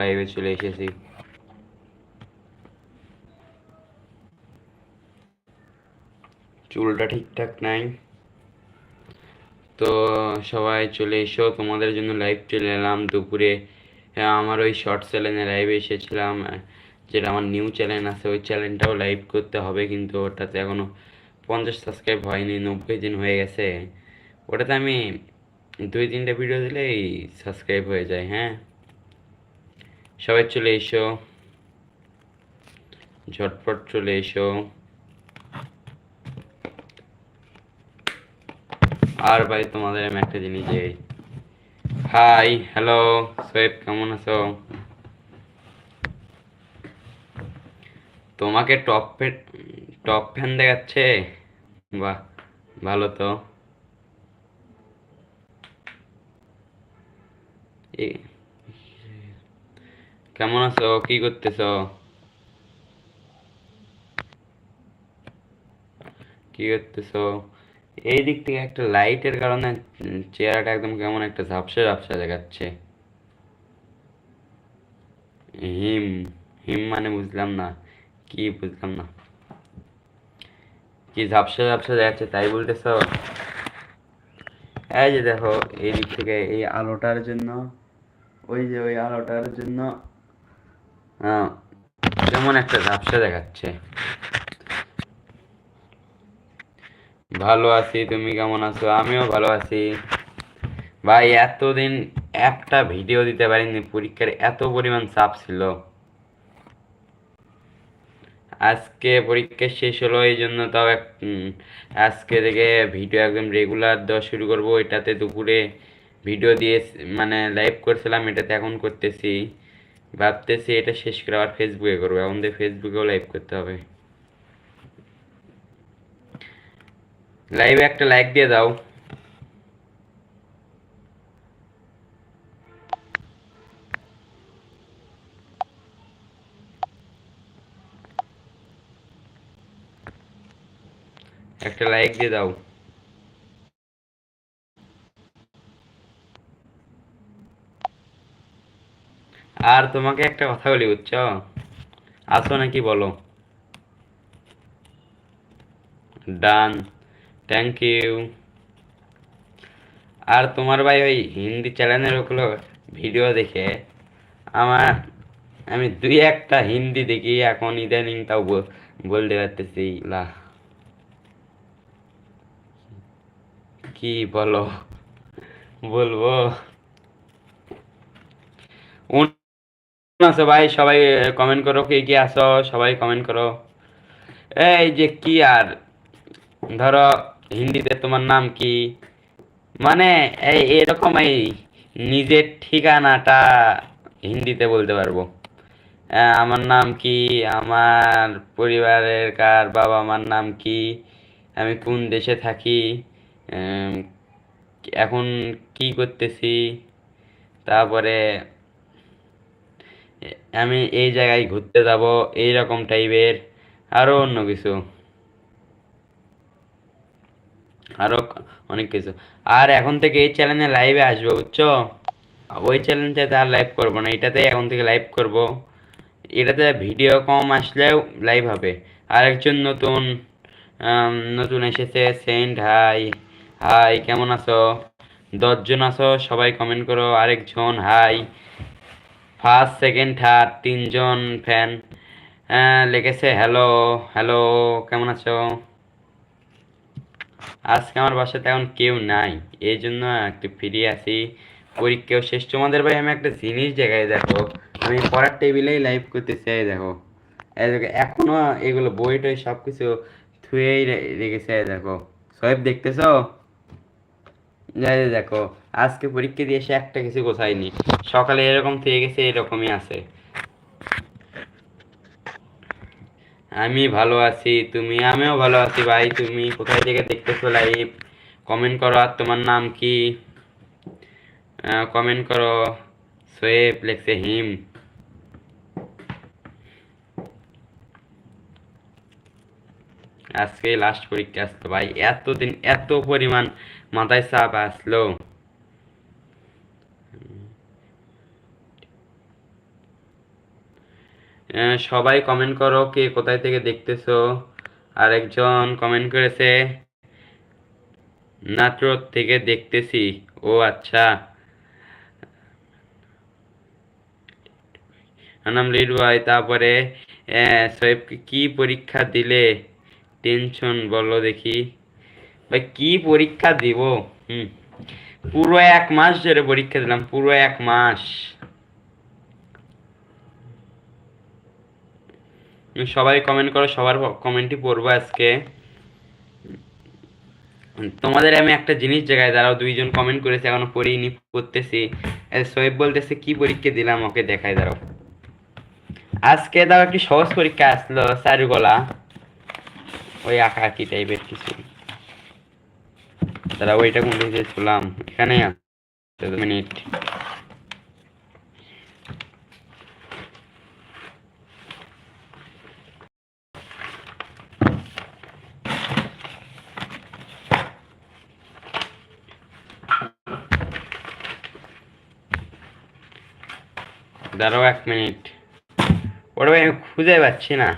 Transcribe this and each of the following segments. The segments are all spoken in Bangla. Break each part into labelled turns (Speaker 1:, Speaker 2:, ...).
Speaker 1: লাইভে চলে এসেছি। চুলটা ঠিকঠাক নাই। তো সবাই চলে এসো তোমাদের জন্য লাইভ চলে এলাম দুপুরে। হ্যাঁ, আমার ওই শর্ট চ্যানেলে লাইভে এসেছিলাম যেটা আমার নিউ চ্যানেল আছে ওই চ্যানেলটাও লাইভ করতে হবে কিন্তু ওটাতে এখনও পঞ্চাশ সাবস্ক্রাইব হয়নি নব্বই দিন হয়ে গেছে। ওটাতে আমি দুই তিনটা ভিডিও দিলেই সাবস্ক্রাইব হয়ে যায় হ্যাঁ। সবাই চলে এসো। ঝটপট চলে এসো। আর ভাই, তোমাদের আমি একটা জিনিস যে হাই হ্যালো সোয়েব কেমন আছো? তোমাকে টপ টপ ফ্যান দেখাচ্ছে? বাহ, ভালো তো। কেমন আছো? কি করতেছো? কি করতেছো? এই দিক থেকে একটা লাইটের কারণে চেহারাটা একদম কেমন একটা ঝাপসা ঝাপসা দেখাচ্ছে। হিম হিম মানে বুঝলাম না, কি বুঝলাম না। কি ঝাপসা ঝাপসা দেখাচ্ছে তাই বলতেছ? এই যে দেখো, এই দিক থেকে এই আলোটার জন্য, ওই যে ওই আলোটার জন্য আহ, কেমন একটা ঝাপসা দেখাচ্ছে। ভালো আছি তুমি কেমন আছো? আমিও ভালো আছি। ভাই এতদিন একটা ভিডিও দিতে পারিনি পরীক্ষার এত পরিমাণ চাপ ছিল। আজকে পরীক্ষা শেষ হলো এই জন্য তাও এক আজকে থেকে ভিডিও একদম রেগুলার দেওয়া শুরু করব। এটাতে দুপুরে ভিডিও দিয়ে মানে লাইভ করছিলাম এটাতে এখন করতেছি। ভাবতেছি এটা শেষ করে আবার ফেসবুকে করব। এখন দিয়ে ফেসবুকেও লাইভ করতে হবে। লাইভে একটা লাইক দিয়ে দাও। একটা লাইক দিয়ে দাও। আর তোমাকে একটা কথা বলি, বুঝছ? আসো নাকি বলো? ডান থ্যাংক ইউ আর তোমার ভাই ওই হিন্দি চ্যানেলের ওগুলো ভিডিও দেখে, আমার, আমি দুই একটা হিন্দি দেখি, এখন ইদানিং তাও বলতে পারতেছি লা কি বলো? বলব? আছো ভাই, সবাই কমেন্ট করো কে কে আসো সবাই কমেন্ট করো। এই যে কি আর? ধরো, হিন্দিতে তোমার নাম কি? মানে এই, এরকম এই নিজের ঠিকানাটা হিন্দিতে বলতে পারব। আমার নাম কি? আমার পরিবারের কার বাবা মার নাম কি? আমি কোন দেশে থাকি? এখন কি করতেছি? তারপরে আমি এই জায়গায় ঘুরতে যাব এই রকম টাইপের আরও অন্য কিছু। আরও অনেক কিছু। আর এখন থেকে এই চ্যানেলে লাইভে আসব, বুঝছ? ওই চ্যানেলটাতে আর লাইভ করব না এটাতে এখন থেকে লাইভ করব। এটাতে ভিডিও কম আসলেও লাইভ হবে। আর একজন নতুন নতুন এসেছে সেন্ট হাই হাই কেমন আছো? দশজন আছো, সবাই কমেন্ট করো, আরেকজন হাই ফার্স্ট, সেকেন্ড, থার্ড তিনজন ফ্যান। লিখেছে, হ্যালো হ্যালো, কেমন আছো? আজকে আমার বাসাতে এখন কেউ নাই এই জন্য একটু ফিরে আসি। পরীক্ষাও শেষ। তোমাদের ভাই, আমি একটা জিনিস দেখাই, দেখো। আমি পড়ার টেবিলেই লাইভ করতে চাই, দেখো। এখনও এগুলো বই টই সব কিছু থুয়েই রেখেছে, দেখো। সব দেখতেছো? এই যে, দেখো। আজকে পরীক্ষা দিয়ে এসে একটা কিছু গোছায়নি। সকালে এরকম থেকে গেছে, এরকমই আছে। আমি ভালো আছি, তুমি, আমিও ভালো আছি ভাই। তুমি কোথায় থেকে দেখতেছো লাইভ কমেন্ট করো, আর তোমার নাম কি? কমেন্ট করো। সোয়েব লেখছে হিম। আজকে লাস্ট পরীক্ষা আসতো ভাই। এতদিন এত পরিমাণ মাথায় চাপ আসলো। সবাই কমেন্ট করো কে কোথায় থেকে দেখতেছো। আর একজন কমেন্ট করেছে, নাটোর থেকে দেখতেছি। ও আচ্ছা। নাম লিড ভাই, তারপরে সোয়েবকে কি পরীক্ষা দিলে? টেনশন, বলো দেখি। ভাই, কি পরীক্ষা দিব? হুম। পুরো এক মাস ধরে পরীক্ষা দিলাম, পুরো এক মাস। সবাই কমেন্ট করো সবার কমেন্টই পড়ব আজকে। তোমাদের আমি একটা জিনিস জায়গায় দাঁড়াও দুইজন কমেন্ট করেছে এখনও পড়িনি পড়তেছি। এ, সোয়েব বলতেছে কি পরীক্ষা দিলাম ওকে দেখাই দাঁড়াও। আজকে দাও একটি সহজ পরীক্ষা আসলো চারুকলা। ওই আঁকা আঁকি টাইপের কিছু। দাঁড়া ওইটা কোন দিকে ছিলাম? এখানে মিনিট। দাঁড়াও এক মিনিট। ওটা আমি খুঁজে পাচ্ছি না।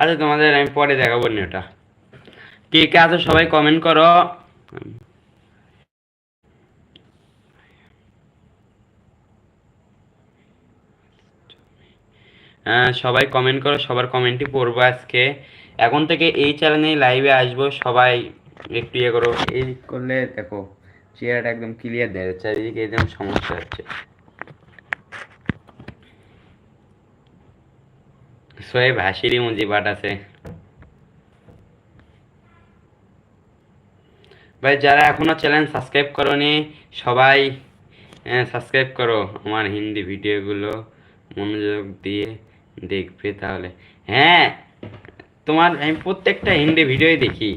Speaker 1: আচ্ছা তোমাদের আমি পরে দেখাবো নি ওটা কে কে আছো সবাই কমেন্ট করো। হ্যাঁ, সবাই কমেন্ট করো সবার কমেন্টই পড়ব আজকে। এখন থেকে এই চ্যানেলে লাইভে আসব সবাই একটু ইয়ে করো। এই করলে দেখো চেয়ারটা একদম ক্লিয়ার দেয়, চারিদিকে একদম সমস্যা হচ্ছে। সোয়েব হাসিরই মুজিবাট আছে। ভাই, যারা এখনও চ্যানেল সাবস্ক্রাইব করনি, সবাই সাবস্ক্রাইব করো। আমার হিন্দি ভিডিওগুলো মনোযোগ দিয়ে দেখবে তাহলে। হ্যাঁ তোমার আমি প্রত্যেকটা হিন্দি ভিডিওই দেখি।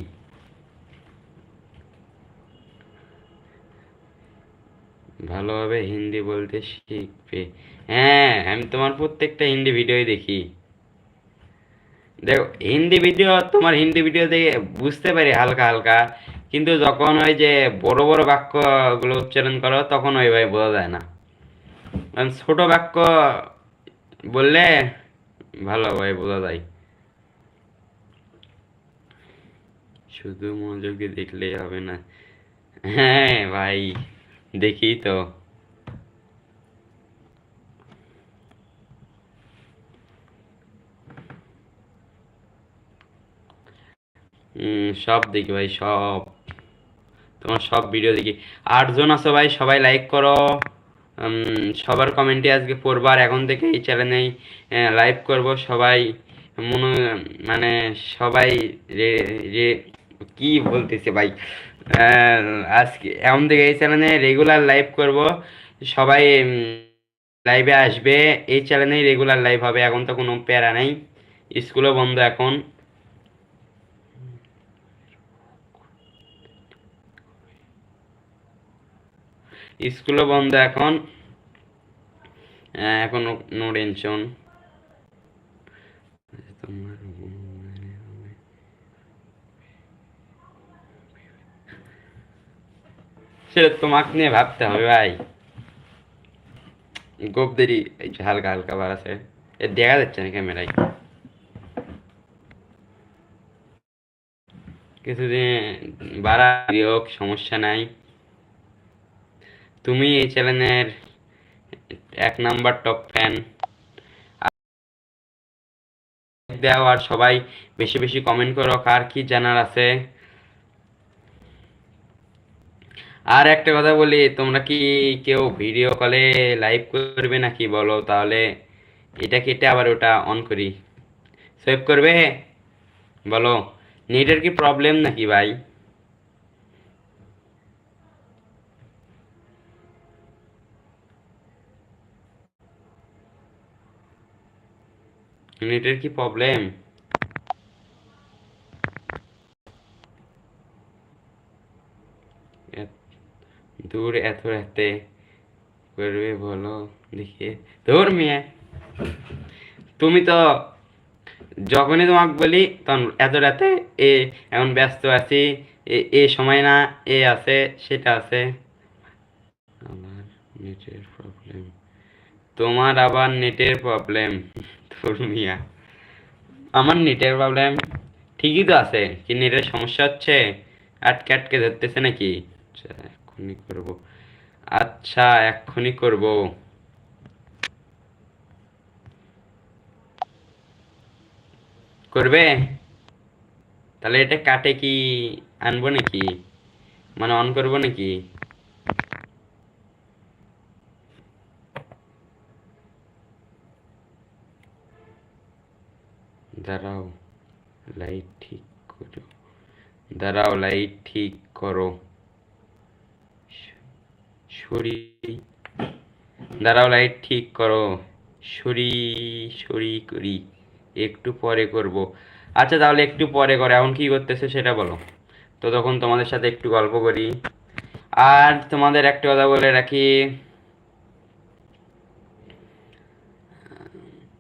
Speaker 1: ভালোভাবে হিন্দি বলতে শিখবে। হ্যাঁ আমি তোমার প্রত্যেকটা হিন্দি ভিডিওই দেখি। দেখো, হিন্দি ভিডিও, তোমার হিন্দি ভিডিও দেখে বুঝতে পারি হালকা হালকা। কিন্তু যখন ওই যে বড় বড় বাক্যগুলো উচ্চারণ করো, তখন ওইভাবে বোঝা যায় না। ছোট বাক্য বললে ভালোভাবে বোঝা যায়। শুধু মনোযোগ দিয়ে দেখলেই হবে না। হ্যাঁ ভাই। দেখি তো। সব দেখি ভাই, সব। তোমার সব ভিডিও দেখি। আটজন আছো ভাই, সবাই লাইক করো। সবার কমেন্টে আজকে পড়বার এখন থেকে এই চ্যানেলেই লাইভ করব। সবাই মনে মানে সবাই রে, কি বলতেছে ভাই? আজকে এখন থেকে এই চ্যানেলে রেগুলার লাইভ করব। সবাই লাইভে আসবে। এই চ্যানেলেই রেগুলার লাইভ হবে, এখন তো কোনো প্যারা নেই। স্কুলও বন্ধ এখন। স্কুলও বন্ধ এখন। এখন নো টেনশন তোমার সেটা তোমাকে নিয়ে ভাবতে হবে ভাই। গোপদেরি এই যে হালকা হালকা বার আছে। এ দেখা যাচ্ছে না ক্যামেরায়। কিছুদিন বাড়া হোক, সমস্যা নাই। তুমি এই চ্যানেলের এক নাম্বার টপ ফ্যান। দাও আর সবাই বেশি বেশি কমেন্ট করো, কার কি জানার আছে? আর একটা কথা বলি, তোমরা কি কেউ ভিডিও কলে লাইভ করবে নাকি বলো? তাহলে এটা কেটে আবার ওটা অন করি। সেভ করবে? বলো। নেটের কি প্রবলেম নাকি ভাই? নেটের কি প্রবলেম দূর এত রাতে করবে, বলো, দেখি। দূর মেয়ে। তুমি তো যখনই তোমাকে বলি, তখন এত রাতে এ এখন ব্যস্ত আছি, এ সময় না, এ আছে, সেটা আছে। আমার নেটের প্রবলেম তোমার আবার নেটের প্রবলেম তোর মিয়া। আমার নেটের প্রবলেম ঠিকই তো আছে, কি নেটের সমস্যা হচ্ছে? আটকে আটকে ধরতেছে নাকি? আচ্ছা এক্ষুনি করব। আচ্ছা এক্ষুনি করব। করবে? তাহলে এটা কাটে কি? আনব নাকি? মানে অন করব নাকি? দাঁড়াও লাইট ঠিক করো। দাঁড়াও লাইট ঠিক করো। সরি। দাঁড়াও লাইট ঠিক করো। সরি সরি করি। একটু পরে করব। আচ্ছা তাহলে একটু পরে করে। এখন কি করতেছে সেটা বলো। তো তখন তোমাদের সাথে একটু গল্প করি। আর তোমাদের একটা কথা বলে রাখি।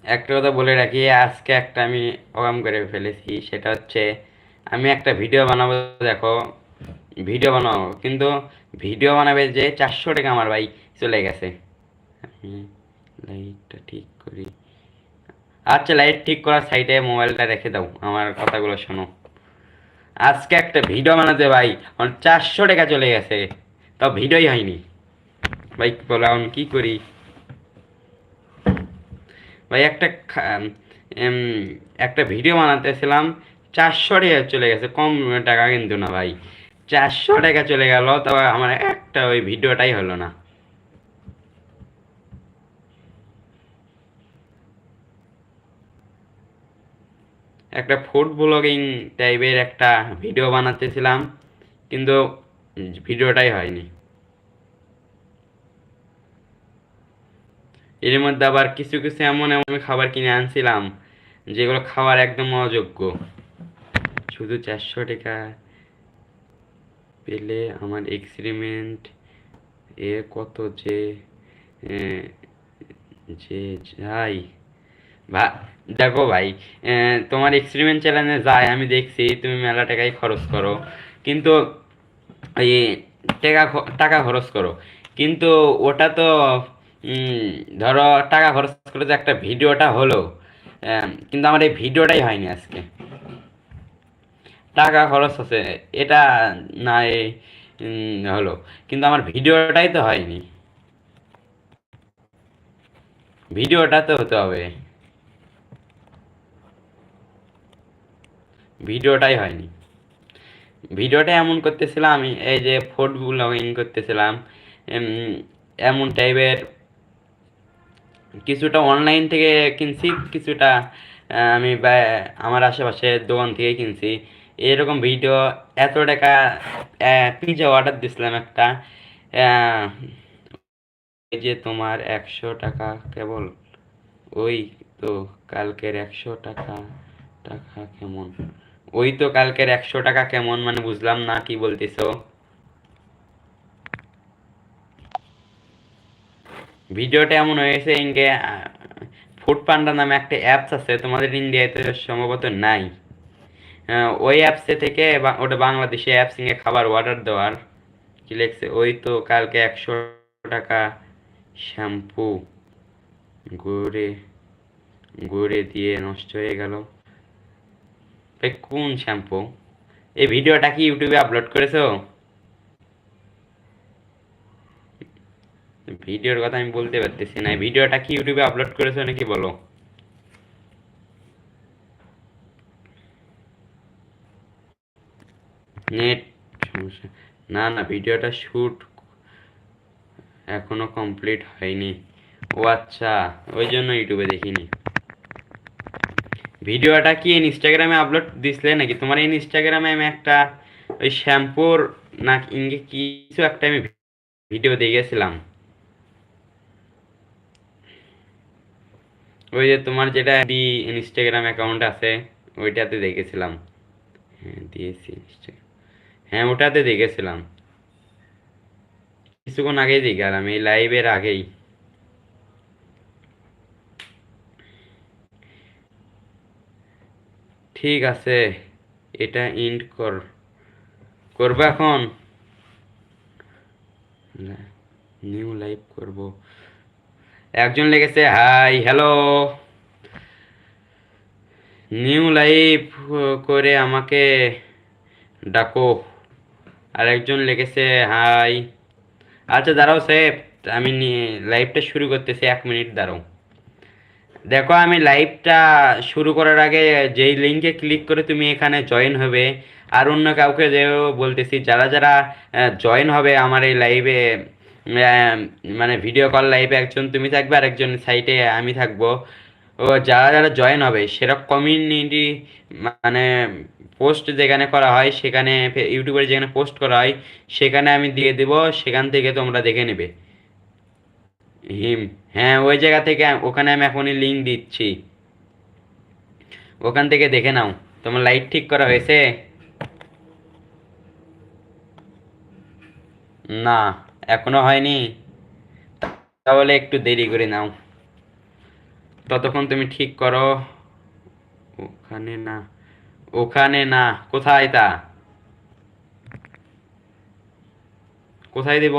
Speaker 1: একটা কথা বলে রাখি, আজকে একটা আমি অকাম করে ফেলেছি। সেটা হচ্ছে, আমি একটা ভিডিও বানাবো, দেখো। ভিডিও বানাবো কিন্তু ভিডিও বানাবে যে চারশো টাকা আমার ভাই, চলে গেছে। আমি লাইটটা ঠিক করি। আচ্ছা লাইট ঠিক করার সাইডে মোবাইলটা রেখে দাও, আমার কথাগুলো শোনো। আজকে একটা ভিডিও বানাতে ভাই, আমার চারশো টাকা চলে গেছে। তাও ভিডিওই হয়নি। ভাই, বলো, এখন কি করি? ভাই, একটা একটা ভিডিও বানাতেছিলাম, চারশো টাকা চলে গেছে, কম টাকা কিন্তু না ভাই। চারশো টাকা চলে গেল, তবে আমার একটা ওই ভিডিওটাই হলো না। একটা ফুড ব্লগিং টাইপের একটা ভিডিও বানাতেছিলাম, কিন্তু ভিডিওটাই হয়নি। এর মধ্যে আবার কিছু কিছু এমন এমন খাবার কিনে আনছিলাম, যেগুলো খাওয়ার একদম অযোগ্য। শুধু চারশো টাকা। পেলে আমার এক্সপেরিমেন্ট এ কত যে যে যাই। ভা দেখো ভাই তোমার এক্সপেরিমেন্ট চ্যানেলে যায় আমি দেখছি, তুমি মেলা টাকাই খরচ করো। কিন্তু এই টাকা টাকা খরচ করো। কিন্তু ওটা তো ধরো টাকা খরচ করে যে একটা ভিডিওটা হলো কিন্তু আমার এই ভিডিওটাই হয়নি আজকে। টাকা খরচ আছে, এটা না হলো। কিন্তু আমার ভিডিওটাই তো হয়নি। ভিডিওটা তো হতে হবে। ভিডিওটাই হয়নি। ভিডিওটা এমন করতেছিলাম আমি এই যে ফুড ব্লগিং করতেছিলাম এমন টাইপের কিছুটা অনলাইন থেকে কিনছি, কিছুটা আমি আমার আশেপাশে দোকান থেকে কিনছি। এরকম ভিডিও এত টাকা পিজা অর্ডার দিছিলাম একটা এই যে তোমার একশো টাকা কেবল, ওই তো কালকের একশো টাকা টাকা কেমন? ওই তো কালকের একশো টাকা কেমন মানে বুঝলাম না কি বলতেছো। ভিডিওটা এমন হয়েছে ইনকে ফুড পান্ডা নামে একটা অ্যাপস আছে, তোমাদের ইন্ডিয়াতে সম্ভবত নাই। ওই অ্যাপসে থেকে ওটা বাংলাদেশে অ্যাপস নিয়ে খাবার অর্ডার দেওয়ার। কি লেখছে? ওই তো কালকে একশো টাকা শ্যাম্পু। গড়ে গড়ে দিয়ে নষ্ট হয়ে গেল। কোন শ্যাম্পু? এই ভিডিওটা কি ইউটিউবে আপলোড করেছ? ভিডিওর কথা আমি বলতে পারতেছি না। ভিডিওটা কি ইউটিউবে আপলোড করেছ নাকি বলো? নেট, সমস্যা। না না, ভিডিওটা শুট এখনও কমপ্লিট হয়নি। ও আচ্ছা ওই জন্য ইউটিউবে দেখিনি। ভিডিওটা কি ইনস্টাগ্রামে আপলোড দিছিলে নাকি? তোমার ইনস্টাগ্রামে আমি একটা ওই শ্যাম্পুর না, ইঙ্গে কিছু একটা আমি ভিডিও দেখেছিলাম ওই যে তোমার যেটা ইনস্টাগ্রাম অ্যাকাউন্ট আছে, ওইটাতে দেখেছিলাম। হ্যাঁ দিয়েছি Instagram- হ্যাঁ ওটাতে দেখেছিলাম। কিছুক্ষণ আগেই দেখলাম, এই লাইভের আগেই। ঠিক আছে, এটা ইন্ড কর, করব এখন? নিউ লাইভ করব। একজন লেগেছে হাই হ্যালো নিউ লাইভ করে আমাকে ডাকো। আর একজন লেগেছে, হাই। আচ্ছা দাঁড়াও, সেফ। আমি লাইভটা শুরু করতেছি, এক মিনিট, দাঁড়াও। দেখো, আমি লাইভটা শুরু করার আগে যেই লিঙ্কে ক্লিক করে তুমি এখানে জয়েন হবে, আর অন্য কাউকে যেও বলতেছি, যারা যারা জয়েন হবে আমার এই লাইভে মানে ভিডিও কল লাইভে, একজন তুমি থাকবে আর একজন সাইটে আমি থাকব। ও, যারা যারা জয়েন হবে সেরকম কমিউনিটি মানে পোস্ট যেখানে করা হয়, সেখানে ইউটিউবে যেখানে পোস্ট করা হয়, সেখানে আমি দিয়ে দেব, সেখান থেকে তোমরা দেখে নেবে। হিম হ্যাঁ ওই জায়গা থেকে ওখানে আমি এখনই লিঙ্ক দিচ্ছি। ওখান থেকে দেখে নাও, তোমার লাইট ঠিক করা হয়েছে? না, এখনও হয়নি। তাহলে একটু দেরি করে নাও। ততক্ষণ তুমি ঠিক করো। ওখানে না। ওখানে না, কোথায় তা? কোথায় দেব?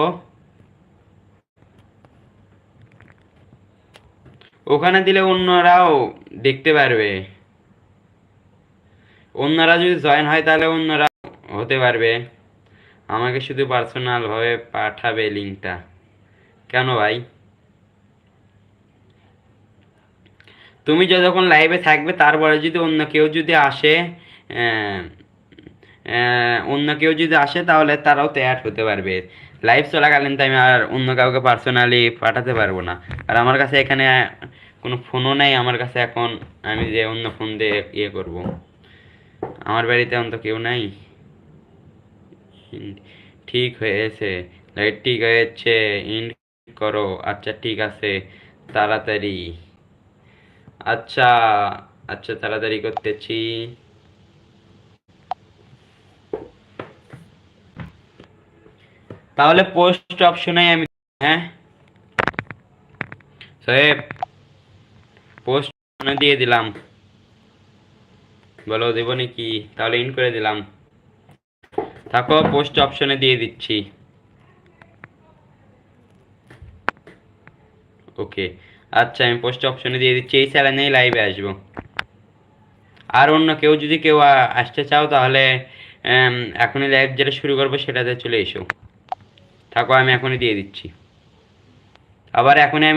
Speaker 1: ওখানে দিলে অন্যরাও দেখতে পারবে। অন্যরা যদি জয়েন হয় তাহলে অন্যরা হতে পারবে। আমাকে শুধু পার্সোনাল ভাবে পাঠাবে লিঙ্কটা কেন ভাই? তুমি যতক্ষণ লাইভে থাকবে তারপরে যদি অন্য কেউ যদি আসে অন্য কেউ যদি আসে, তাহলে তারাও তো অ্যাড হতে পারবে। লাইভ চলাকালীন তো আমি আর অন্য কাউকে পার্সোনালি পাঠাতে পারব না। আর আমার কাছে এখানে কোনো ফোনও নেই, আমার কাছে এখন আমি যে অন্য ফোন দিয়ে ইয়ে করব। আমার বাড়িতে অন্ত কেউ নাই। ঠিক হয়েছে। লাইট ঠিক হয়েছে। ইন্ড করো। আচ্ছা ঠিক আছে। তাড়াতাড়ি। আচ্ছা আচ্ছা তাড়াতাড়ি করতেছি। তাহলে পোস্ট অপশনে আমি হ্যাঁ? সাহেব পোস্ট দিয়ে দিলাম। বলো, দেবো নাকি? তাহলে ইন করে দিলাম। থাকো পোস্ট অপশনে দিয়ে দিচ্ছি। ওকে আচ্ছা আমি পোস্ট অপশনে দিয়ে দিচ্ছি, এই চ্যানেলেই লাইভে আসব। আর অন্য কেউ যদি কেউ আসতে চাও, তাহলে এখনই লাইভ যেটা শুরু করব, সেটাতে চলে এসো। থাকো, আমি এখনই দিয়ে দিচ্ছি। আবার এখনই আমি